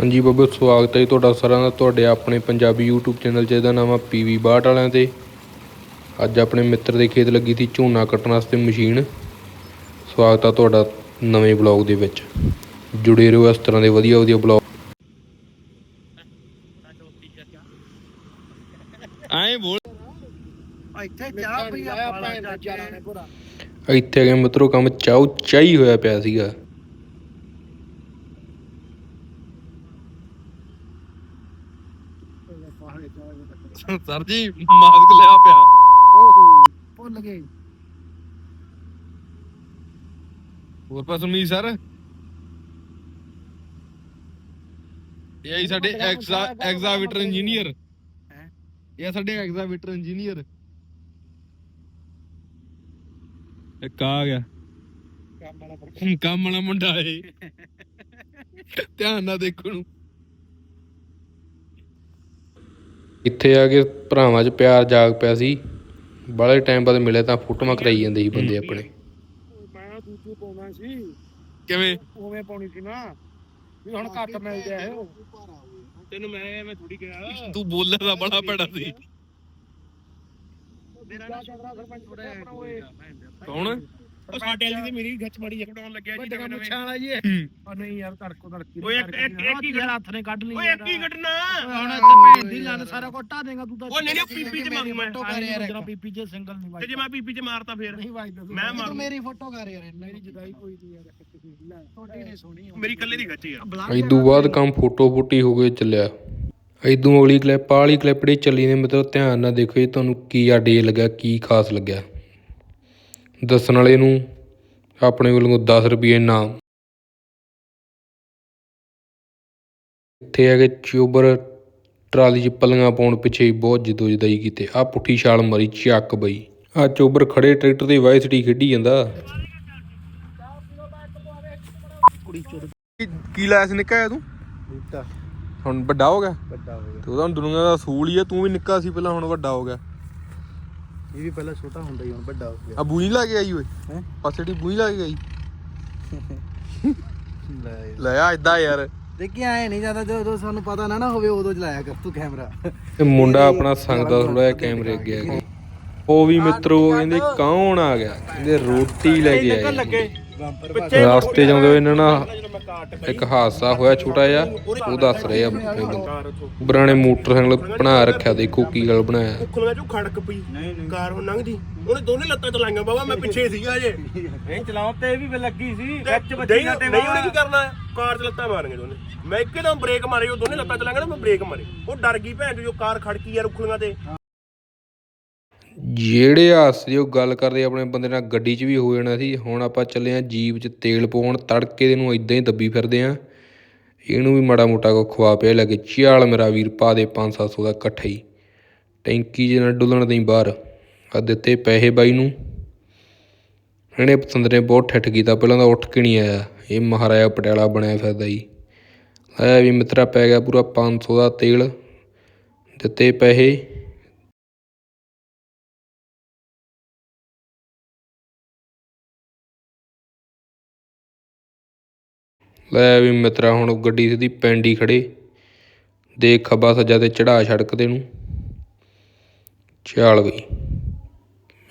ਹਾਂਜੀ ਬਾਬਾ ਸਵਾਗਤ ਹੈ ਜੀ ਤੁਹਾਡਾ ਸਾਰਿਆਂ ਦਾ ਤੁਹਾਡੇ ਆਪਣੇ ਪੰਜਾਬੀ YouTube ਚੈਨਲ 'ਚ ਇਹਦਾ ਨਾਮ ਆ ਪੀਵੀ 62 ਵਾਲਿਆਂ ਤੇ। ਅੱਜ ਆਪਣੇ ਮਿੱਤਰ ਦੇ ਖੇਤ ਲੱਗੀ ਸੀ ਝੋਨਾ ਕੱਟਣ ਵਾਸਤੇ ਮਸ਼ੀਨ। ਸਵਾਗਤ ਆ ਤੁਹਾਡਾ ਨਵੇਂ ਬਲੌਗ ਦੇ ਵਿੱਚ। ਜੁੜੇ ਰਹੋ ਇਸ ਤਰ੍ਹਾਂ ਦੇ ਵਧੀਆ ਵਧੀਆ ਬਲੌਗ। ਐਂ ਬੋਲ। ਇੱਥੇ ਚਾਹ ਪਈ ਆ ਇੱਥੇ ਕੇ ਮਿੱਤਰੋ ਕੰਮ ਚਾਉ ਚਾਈ ਹੋਇਆ ਪਿਆ ਸੀਗਾ। ਸਰ ਜੀ ਮਾਸਕ ਲਿਆ ਪਿਆ। ਓਹੋ ਭੁੱਲ ਗਏ। ਹੋਰ ਪਾਸ ਉਮੀਦ ਸਰ? ਇਹ ਆਈ ਸਾਡੇ ਐਕਸਾ ਐਗਜ਼ਾਵੀਟਰ ਇੰਜੀਨੀਅਰ ਹੈਂ? ਇਹ ਸਾਡੇ ਐਗਜ਼ਾਵੀਟਰ ਇੰਜੀਨੀਅਰ ਇੱਕ ਆ ਗਿਆ। ਕੰਮ ਵਾਲਾ ਕੰਮ ਵਾਲਾ ਮੁੰਡਾ ਏ ਧਿਆਨ ਨਾਲ ਦੇਖੋ ਨੂੰ ਇੱਥੇ ਆ ਕੇ ਭਰਾਵਾਂ 'ਚ ਪਿਆਰ ਜਾਗ ਪਿਆ ਸੀ। ਬਾਲੇ ਟਾਈਮ ਬਾਅਦ ਮਿਲੇ ਤਾਂ ਫੋਟੋਆਂ ਕਰਾਈ ਜਾਂਦੇ ਸੀ ਬੰਦੇ ਆਪਣੇ। ਮੈਂ ਦੂਜੂ ਪਾਉਣਾ ਸੀ। ਕਿਵੇਂ? ਉਵੇਂ ਪਾਉਣੀ ਸੀ ਨਾ। ਵੀ ਹੁਣ ਘੱਟ ਮਿਲਦੇ ਆ ਉਹ ਤੈਨੂੰ ਮੈਂ ਐਵੇਂ ਥੋੜੀ ਕਿਹਾ। ਤੂੰ ਬੋਲਿਆ ਤਾਂ ਬੜਾ ਭੈੜਾ ਸੀ। ਮੇਰਾ ਨਾ ਸਰਪੰਚ ਥੋੜਾ ਕੌਣ? ਉਹ ਸਾਡੇ ਵਾਲੀ ਤੇ ਮੇਰੀ ਗੱਚ ਬੜੀ ਕਢਾਉਣ ਲੱਗਿਆ ਜੀ ਵੱਡਾ ਮੁੱਛਾਂ ਵਾਲਾ ਜੀ ਉਹ ਨਹੀਂ ਯਾਰ ਧੜਕੋ ਧੜਕੀ ਓਏ ਇੱਕ- ਇੱਕ- ਇੱਕ ਹੀ ਯਾਰ ਹੱਥ ਨੇ ਕੱਢ ਲਈ ਓਏ ਕੀ ਘਟਨਾ ਹੁਣ ਇੱਥੇ ਭੈਣ ਦੀ ਲੰਨ ਸਾਰਾ ਕੋਟਾ ਦੇਗਾ ਤੂੰ ਤਾਂ। ਉਹ ਨਹੀਂ, ਨਹੀਂ, ਪੀਪੀ ਚ ਮਾਰੂ ਮੈਂ। ਫੋਟੋ ਕਰ ਯਾਰ ਪੀਪੀ ਚ ਸਿੰਗਲ ਨਹੀਂ ਤੇ ਜੇ ਮੈਂ ਪੀਪੀ ਚ ਮਾਰਤਾ ਫੇਰ? ਨਹੀਂ ਵੱਜਦਾ। ਮੈਂ ਮਾਰੂ। ਤੂੰ ਮੇਰੀ ਫੋਟੋ ਕਰ ਯਾਰ ਮੇਰੀ ਜੁਦਾਈ ਕੋਈ ਨਹੀਂ ਯਾਰ ਲੈ ਛੋਟੀ ਨਹੀਂ ਸੋਹਣੀ ਮੇਰੀ ਕੱਲੇ ਦੀ ਗੱਚੀ ਆ। ਇਦੋਂ ਬਾਅਦ ਕੰਮ ਫੋਟੋ ਫੁੱਟੀ ਹੋ ਕੇ ਚੱਲਿਆ। ਇਦੋਂ ਅਗਲੀ ਕਲਿੱਪ ਵਾਲੀ ਕਲਿੱਪ ਜਿਹੜੀ ਚੱਲੀ ਨੇ ਮਤਲਬ ਧਿਆਨ ਨਾਲ ਦੇਖੋ ਜੀ ਤੁਹਾਨੂੰ ਕੀ ਆ ਡੇ ਲੱਗਾ ਕੀ ਖਾਸ ਲੱਗਿਆ। ਦੱਸਣ ਵਾਲੇ ਨੂੰ ਆਪਣੇ ਵੱਲੋਂ 10 ਰੁਪਏ ਇਨਾਮ। ਇੱਥੇ ਹੈਗੇ ਚੋਬਰ ਟਰਾਲੀ 'ਚ ਪੱਲੀਆਂ ਪਾਉਣ ਪਿੱਛੇ ਬਹੁਤ ਜਿੱਦੋ ਜਦਾਈ ਕੀਤੇ। ਆ ਪੁੱਠੀ ਛਾਲ ਮਾਰੀ ਚੱਕ ਬਈ। ਆ ਚੋਬਰ ਖੜੇ ਟਰੈਕਟਰ ਦੀ ਵਾਈ ਸਿਟੀ ਖੇਡੀ ਜਾਂਦਾ। ਕੀ ਲਾਇਆ ਸੀ ਨਿੱਕਾ ਤੂੰ? ਬੂਟਾ ਹੁਣ ਵੱਡਾ ਹੋ ਗਿਆ? ਵੱਡਾ ਹੋ ਗਿਆ। ਤੇ ਉਹਦਾ ਦੁਨੀਆ ਦਾ ਅਸੂਲ ਹੀ ਆ ਤੂੰ ਵੀ ਨਿੱਕਾ ਸੀ ਪਹਿਲਾਂ ਹੁਣ ਵੱਡਾ ਹੋ ਗਿਆ। ਇਹ ਵੀ ਪਹਿਲਾਂ ਛੋਟਾ ਹੁੰਦਾ ਹੀ ਹੁਣ ਵੱਡਾ ਹੋ ਗਿਆ। ਆ ਬੂਈ ਲਾ ਕੇ ਆਈ ਓਏ। ਹੈਂ? ਪਾਸੇ ਦੀ ਬੂਈ ਲਾ ਕੇ ਆਈ। ਲੈ ਲੈ ਆ ਇਦਾਂ ਯਾਰ। ਦੇਖੀ ਆਏ ਨਹੀਂ ਜਾਂਦਾ ਜਦੋਂ ਸਾਨੂੰ ਪਤਾ ਨਾ ਨਾ ਹੋਵੇ ਉਦੋਂ ਚਲਾਇਆ ਕਰ ਤੂੰ ਕੈਮਰਾ। ਤੇ ਮੁੰਡਾ ਆਪਣਾ ਸੰਗਦਾ ਥੋੜਾ ਜਿਹਾ ਕੈਮਰੇ ਅੱਗੇ ਆ। ਗਿਆ ਉਹ ਵੀ ਮਿੱਤਰੋ ਕਹਿੰਦੇ ਕੌਣ ਆ ਗਿਆ? ਕਹਿੰਦੇ ਰੋਟੀ ਲੈ ਕੇ ਆਏ ਰਸਤੇ ਜਾਂਦੇ ਹੋਏ ਇਹਨਾਂ ਨਾਲ ਇੱਕ ਹਾਦਸਾ ਹੋਇਆ ਛੋਟਾ ਜਿਹਾ ਉਹ ਦੱਸ ਰਹੇ ਆ ਬਰਾਣੇ ਮੋਟਰਸਾਈਕਲ ਬਣਾ ਰੱਖਿਆ ਦੇਖੋ ਕੀ ਗੱਲ ਬਣਾਇਆ। ਖੁੱਲਗਾ ਚੋਂ ਖੜਕ ਪਈ। ਕਾਰ ਹੁਣ ਲੰਘਦੀ। ਉਹਨੇ ਦੋਨੇ ਲੱਤਾਂ ਚਲਾਈਆਂ ਬਾਬਾ ਮੈਂ ਪਿੱਛੇ ਸੀਗਾ ਜੇ ਨਹੀਂ ਚਲਾਉ ਤੇ ਵੀ ਲੱਗੀ ਸੀ ਨਹੀਂ ਨਹੀਂ ਉਹਨੇ ਕੀ ਕਰਨਾ? ਕਾਰ 'ਚ ਲੱਤਾਂ ਮਾਰਨੀਆਂ ਦੋਨੇ। ਮੈਂ ਇੱਕਦਮ ਬ੍ਰੇਕ ਮਾਰੇ ਉਹ ਦੋਨੇ ਲੱਤਾਂ ਚਲਾਈਆਂ ਨਾ ਮੈਂ ਬ੍ਰੇਕ ਮਾਰੇ। ਉਹ ਡਰ ਗਈ ਭੈਣ ਜੋ ਕਾਰ ਖੜਕੀ ਯਾਰ ਉਖਲੀਆਂ ਤੇ। ਜਿਹੜੇ ਹਾਦਸੇ ਦੀ ਉਹ ਗੱਲ ਕਰਦੇ ਆਪਣੇ ਬੰਦੇ ਨਾਲ ਗੱਡੀ 'ਚ ਵੀ ਹੋ ਜਾਣਾ ਸੀ, ਹੁਣ ਆਪਾਂ ਚੱਲੇ ਹਾਂ ਜੀਪ 'ਚ ਤੇਲ ਪਾਉਣ ਤੜਕੇ ਦੇ ਨੂੰ ਇਦਾਂ ਹੀ ਦੱਬੀ ਫਿਰਦੇ ਹਾਂ। ਇਹਨੂੰ ਵੀ ਮਾੜਾ ਮੋਟਾ ਕੋ ਖਵਾ ਪਿਆ ਲੱਗੇ ਚਿਆਲ ਮੇਰਾ ਵੀਰ ਪਾ ਦੇ 5-700 ਦਾ ਇਕੱਠਾ ਹੀ। ਟੈਂਕੀ 'ਚ ਨਾ ਡੁੱਲਣ ਦੇਈ ਬਾਹਰ, ਆ ਦਿੱਤੇ ਪੈਸੇ ਬਾਈ ਨੂੰ। ਇਹਨੇ ਪਸੰਦ ਨੇ ਬਹੁਤ ਠੱਠ ਕੀਤਾ, ਪਹਿਲਾਂ ਤਾਂ ਉੱਠ ਕੇ ਨਹੀਂ ਆਇਆ। ਇਹ ਮਹਾਰਾਜਾ ਪਟਿਆਲਾ ਬਣਿਆ ਫਿਰਦਾ ਜੀ। ਆਇਆ ਵੀ ਮਿੱਤਰਾ ਪੈ ਗਿਆ ਪੂਰਾ 500 ਦਾ ਤੇਲ, ਦਿੱਤੇ ਪੈਸੇ। ਲੈ ਵੀ ਮਿੱਤਰਾ ਹੁਣ ਗੱਡੀ ਸਿੱਧੀ ਪਿੰਡ ਹੀ ਖੜੇ। ਦੇਖ ਖੱਬਾ ਸੱਜਾ ਤੇ ਚੜਾ ਸੜਕ ਤੇ ਨੂੰ। ਚਾਲ ਗਈ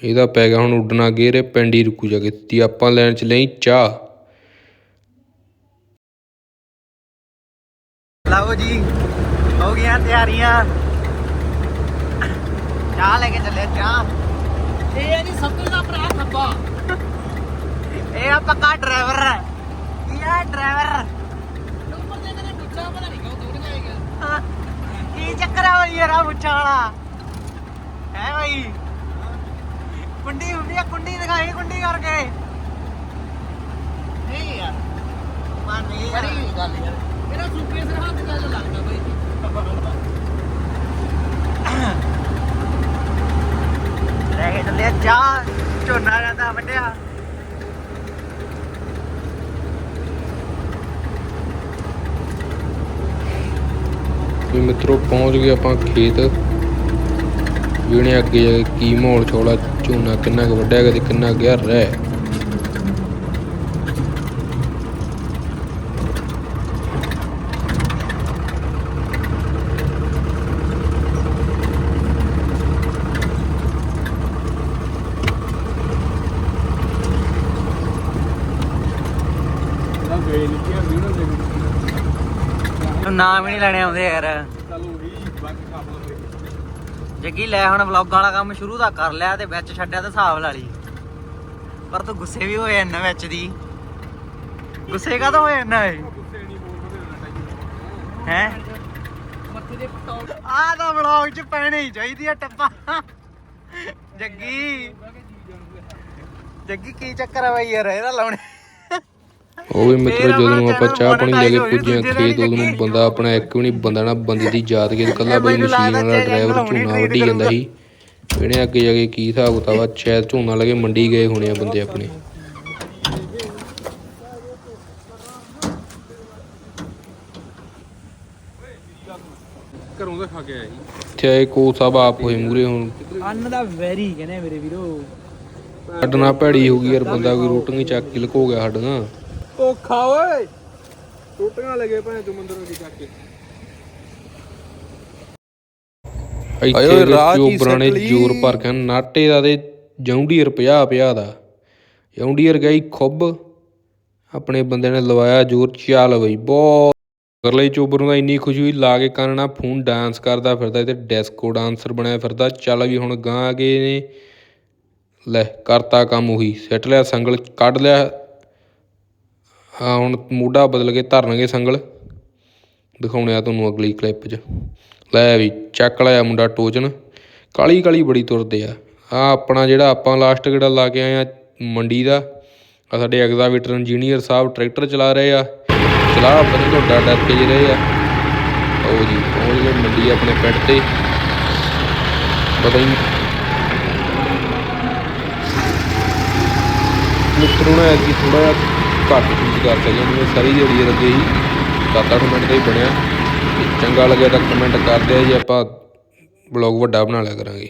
ਇਹਦਾ ਪੈ ਗਿਆ ਹੁਣ ਉੱਡਣਾ ਗੇਰੇ ਪਿੰਡ ਹੀ ਰੁਕੂ ਜਾ ਕੇ। ਤੀ ਆਪਾਂ ਲੈਣ ਚ ਲਈ ਚਾਹ। ਲਓ ਜੀ ਹੋ ਗਈਆਂ ਤਿਆਰੀਆਂ। ਚਾਹ ਲੈ ਕੇ ਚੱਲੇ ਚਾਹ। ਇਹ ਹੈ ਜੀ ਸਭ ਤੋਂ ਦਾ ਭਰਾ ਖੱਬਾ। ਇਹ ਆ ਪੱਕਾ ਡਰਾਈਵਰ ਕੀ ਡਰਾਈਵਰ ਕੀ ਚੱਕਰ ਆ ਬਈ ਯਾਰ ਮੁੱਛਾਂ ਵਾਲਾ? ਹੈ ਬਈ। ਕੁੰਡੀ ਹੁੰਦੀ ਆ ਕੁੰਡੀ ਦਿਖਾਈ ਕੁੰਡੀ ਕਰਕੇ। ਨਹੀਂ ਯਾਰ। ਮਨ ਨਹੀਂ ਯਾਰ। ਗੱਲ ਯਾਰ। ਮੇਰਾ ਸੁਪਰੇ ਸਿਰ ਹੱਥ ਗੱਲ ਲੱਗਦਾ ਬਈ। ਲੈ ਕੇ ਚੱਲੇ ਚਾਹ ਝੋਨਾ ਜਾਂਦਾ ਵੱਡਿਆ ਵੀ ਮਿੱਤਰੋ ਪਹੁੰਚ ਗਏ ਆਪਾਂ ਖੇਤ। ਜਿਹਨੇ ਅੱਗੇ ਜਾ ਕੇ ਕੀ ਮਾਹੌਲ, ਛੋਲਾ ਝੋਨਾ ਕਿੰਨਾ ਕੁ ਵੱਡਾ ਹੈਗਾ ਤੇ ਕਿੰਨਾ ਗਿਆ ਰਹਿ ਤੈਨੂੰ ਨਾਮ ਹੀ ਨਹੀਂ ਲੈਣੇ ਆਉਂਦੇ ਯਾਰ। ਜੱਗੀ ਲੈ ਹੁਣ ਵਲੌਗ ਵਾਲਾ ਕੰਮ ਸ਼ੁਰੂ ਤਾਂ ਕਰ ਲਿਆ ਤੇ ਵਿੱਚ ਛੱਡਿਆ ਤੇ ਹਿਸਾਬ ਲਾ ਲਈ। ਪਰ ਤੂੰ ਗੁੱਸੇ ਵੀ ਹੋਏ ਇੰਨਾ ਵਿੱਚ ਦੀ। ਗੁੱਸੇ ਕਾ ਹੋਏ ਇੰਨਾ ਏ ਹੈ? ਆ ਤਾਂ ਵਲੌਗ ਚ ਪੈਣੇ ਹੀ ਚਾਹੀਦੀ ਆ ਟੱਪਾ। ਜੱਗੀ। ਜੱਗੀ ਕੀ ਚੱਕਰ ਆ ਬਈ ਯਾਰ ਇਹਦਾ ਲਾਉਣੇ। ਉਹ ਵੀ ਮਿੱਤਰੋ ਜਦੋਂ ਆਪਾਂ ਚਾਹ ਪਾਣੀ ਲੈ ਕੇ ਪੁੱਜੇ ਖੇਤ ਉਦੋਂ। ਬੰਦਾ ਆਪਣਾ ਇੱਕ ਵੀ ਨਹੀਂ ਬੰਦਾ ਨਾ ਬੰਦੇ ਦੀ ਯਾਦ ਕੇ ਕੱਲਾ ਬਈ ਮਸ਼ੀਨ ਵਾਲਾ ਡਰਾਈਵਰ treat ਵੱਢੀ ਜਾਂਦਾ ਸੀ। ਇਹਨੇ ਅੱਗੇ ਜਾ ਕੇ ਕੀ ਹਿਸਾਬ ਕਿਤਾਬ ਆ ਸ਼ਾਇਦ ਝੋਨਾ ਲਗੇ ਮੰਡੀ ਗਏ ਹੋਣੇ ਆ ਬੰਦੇ ਆਪਣੇ। ਘਰੋਂ ਦਾ ਖਾ ਕੇ ਆਇਆ ਜੀ ਇੱਥੇ ਆਏ ਕੋ ਆਪ ਹੋਏ ਮੂਰੇ ਹੁਣ। ਅੰਨ ਦਾ ਵੈਰੀ ਕਹਿੰਦੇ ਮੇਰੇ ਵੀਰੋ। ਛੱਡਣਾ ਭੈੜੀ ਹੋ ਗਈ ਯਾਰ ਬੰਦਾ ਕੋਈ ਰੋਟੀਆਂ ਚੱਕ ਕੇ ਲਕੋ ਗਿਆ ਸਾਡੀਆਂ ਧੋਖਾ ਓਏ। ਟੋਟੀਆਂ ਲੱਗੇ ਭਾਵੇਂ ਤੂੰ ਮੰਦਰੋਂ ਦੀ ਚੱਕ ਕੇ ਇੱਥੇ ਰਾਹ ਜੀ ਨੇ ਜ਼ੋਰ ਭਰ ਕੇ ਨਾਟੇ ਦਾ ਤੇ ਜੌਂਡੀਅਰ 50 50 ਦਾ। ਜੌਂਡੀਅਰ ਗਈ ਖੁੱਬ। ਆਪਣੇ ਬੰਦੇ ਨੇ ਲਵਾਇਆ ਜ਼ੋਰ ਚੱਲ ਬਈ ਬਹੁਤ ਅਗਲੇ ਚੋਬਰ ਨੂੰ ਇੰਨੀ ਖੁਸ਼ੀ ਹੋਈ ਲਾ ਕੇ ਕੰਨ ਨਾਲ ਫੋਨ ਡਾਂਸ ਕਰਦਾ ਫਿਰਦਾ ਤੇ ਡਿਸਕੋ ਡਾਂਸਰ ਬਣਿਆ ਫਿਰਦਾ ਚੱਲ ਵੀ ਹੁਣ ਗਾਂ ਆ ਗਏ ਨੇ। ਲੈ ਕਰਤਾ ਕੰਮ ਉਹੀ ਸਿੱਟ ਲਿਆ ਸੰਗਲ ਕੱਢ ਲਿਆ ਹਾਂ, ਹੁਣ ਮੋਢਾ ਬਦਲ ਕੇ ਧਰਨਗੇ ਸੰਗਲ। ਦਿਖਾਉਣੇ ਆ ਤੁਹਾਨੂੰ ਅਗਲੀ ਕਲਿੱਪ 'ਚ। ਲੈ ਵੀ, ਚੱਕ ਲਿਆ ਮੁੰਡਾ ਟੋਚਨ। ਕਾਲੀ ਕਾਲੀ ਬੜੀ ਤੁਰਦੇ ਆ। ਆ ਆਪਣਾ ਜਿਹੜਾ ਆਪਾਂ ਲਾਸਟ ਗੇੜਾ ਲਾ ਕੇ ਆਏ ਆ ਮੰਡੀ ਦਾ ਆ ਸਾਡੇ ਐਗਜ਼ਾਵੇਟਰ ਇੰਜੀਨੀਅਰ ਸਾਹਿਬ ਟਰੈਕਟਰ ਚਲਾ ਰਹੇ ਆ। ਚਲਾ ਬੜੇ ਤੋਂ ਡਰ ਡਰ ਕੇ ਰਹੇ ਆ। ਉਹ ਜੀ ਉਹ ਜਿਹੜੇ ਮੰਡੀ ਆਪਣੇ ਪਿੰਡ ਤੇ। ਪਤਾ ਹੀ ਨਹੀਂ ਮਿੱਤਰੋਂ ਨੇ ਐਤਕੀ ਥੋੜਾ ਜਿਹਾ ਘੱਟ ਚੀਜ਼ ਕਰ ਸਕਿਆ ਸਾਰੀ ਜਿਹੜੀ ਲੱਗੇ ਸੀ 7-8 ਮਿੰਟ ਦਾ ਹੀ ਬਣਿਆ। ਤੇ ਚੰਗਾ ਲੱਗਿਆ ਤਾਂ ਕਮੈਂਟ ਕਰਦੇ ਦਿਓ ਜੇ, ਆਪਾਂ ਬਲੌਗ ਵੱਡਾ ਬਣਾ ਲਿਆ ਕਰਾਂਗੇ।